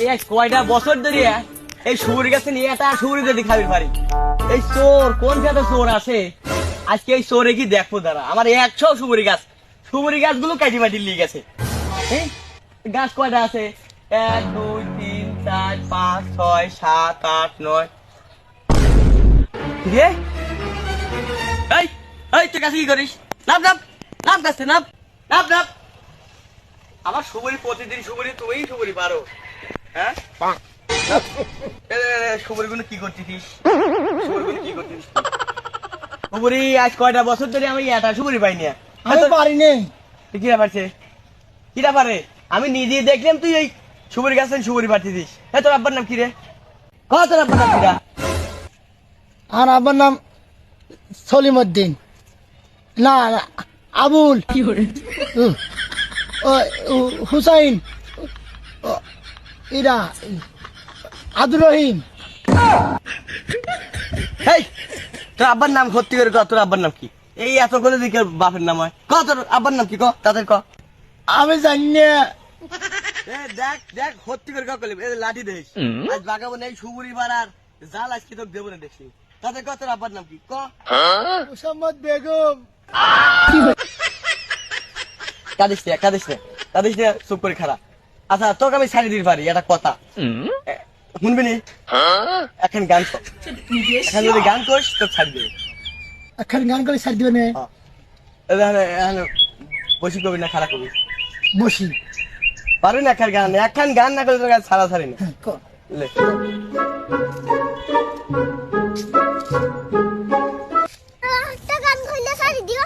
এই কয়টা বছর ধরে এই সুবুরি গাছে নিয়ে এটা যদি খাবি পারি এই চোর, কোন চোর আছে? আজকে এই চোরে কি দেখব দাঁড়া? আমার একশো গাছ। গাছগুলো কাটি নিয়ে গেছে। গাছ কয়টা আছে? এক, দুই, তিন, চার, পাঁচ, ছয়, সাত, আট, নয়। রে এই এই, তুই কাছে কি করিস? নাম নাম নাম কাছে নাম নাম নাম আমার সুবরি প্রতিদিন সুবরি তুমি সুবরি পারো। হ্যাঁ? সুবরি কি করছিস কি করছিস সুবরি আজ কয়টা বছর ধরে আমি এটা সুবরি পাইনি আমি পারিনি তুই কিরা পারছে কিরা পারে আমি নিজে দেখলাম তুই এই সুবরি গাছ সুবরি পাঠিয়েছিস। হ্যাঁ তোর আব্বার নাম কি রে? ক তোর আব্বার নাম কিরা? আর আমার নাম সলিমউদ্দিন। না না, আবুল। কি হুসাইন। ইরা আব্দুর রহিম হেই তোর আব্বার নাম সত্যি করে ক তোর আব্বার নাম কি? এই এত করে দিকে বাপের নাম হয়। ক তোর আব্বার নাম কি ক? তাদের ক। আমি জানি দেখ দেখ সত্যি করে ক লাঠি দেখিস। আজ বাগাবো এই সুবুরি বাড়ার জাল আজকে তোকে দেবো না দেখছি। তাদের ক তোর আব্বার নাম কি? ক। মুসাম্মদ বেগম। কাঁদিস না কাঁদিস না কাঁদিস না চুপ করে খারাপ আচ্ছা তোকে আমি ছাড়ি দিতে পারি এটা কথা। শুনবি নি? এখন গান এখন যদি গান করিস তো ছাড়ি দেবে। এখন গান করে ছাড় দিবে না? এখানে এখানে কবি না খারাপ কবি? বসি। পারবি না এখন গান এখন গান না করলে তোর গান ছাড়া ছাড়ি না। হ্যাঁ, কর। দিও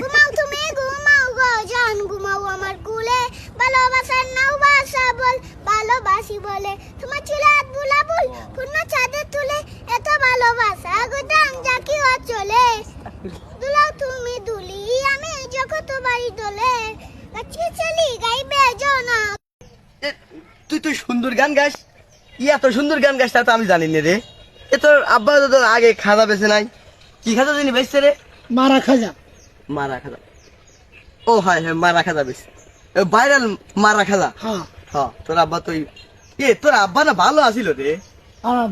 ঘুমাও তুমি ঘুমাও গো জান ঘুমাও আমার কুলে। ভালোবাসার নাও বাসা বল ভালোবাসি বলে তোমার চুলে হাত বুলা বুল পূর্ণ ছাদে তুলে এত ভালোবাসা? গো ডাং জাকি চলে দুলাও তুমি দুলি আমি জগত বাড়ি দোলে। গাছি চলি গাইবে জনা তুই তুই সুন্দর গান গাস। ই এত সুন্দর গান গাস তা তো আমি জানি না রে। এ তোর আব্বা তো তোর আগে খাজা বেছে নাই। কি খাজা জানি বেচছে রে? মারা খাজা। মারা খাজা। ও হয় হ্যাঁ মারা খাজা বেশ ভাইরাল মারা খাজা। হ্যাঁ। হ্যাঁ তোর আব্বা তুই এ তোর আব্বা না ভালো আছিল রে? আমার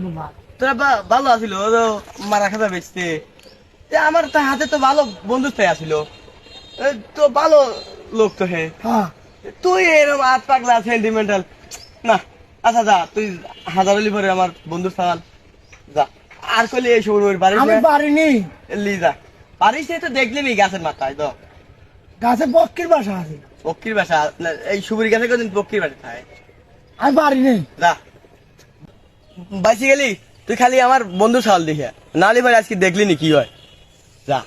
তোর আব্বা ভালো আছিল মারা খাজা বেচতে। আমার তো হাতে তো ভালো বন্ধুত্ব আছিল। তো ভালো লোক তো হে। হ্যাঁ। তুই এরকম হাত পাগলা সেন্টিমেন্টাল না আচ্ছা যা তুই হাজার হলি পরে আমার বন্ধু সাল যা আর কলি এই শুরু বাড়ি আমি পারিনি। লি যা। পারিস তো দেখলিবি গাছের মাথায় তো গাছে পক্ষীর বাসা আছে। পক্ষীর বাসা এই সুবুরি গাছে কোনদিন পক্ষীর বাসা থাকে? আমি পারিনি যা বাইসি গেলি, তুই খালি আমার বন্ধু সাল দেখে নালি ভাই আজকে দেখলি নি কি হয়। যা।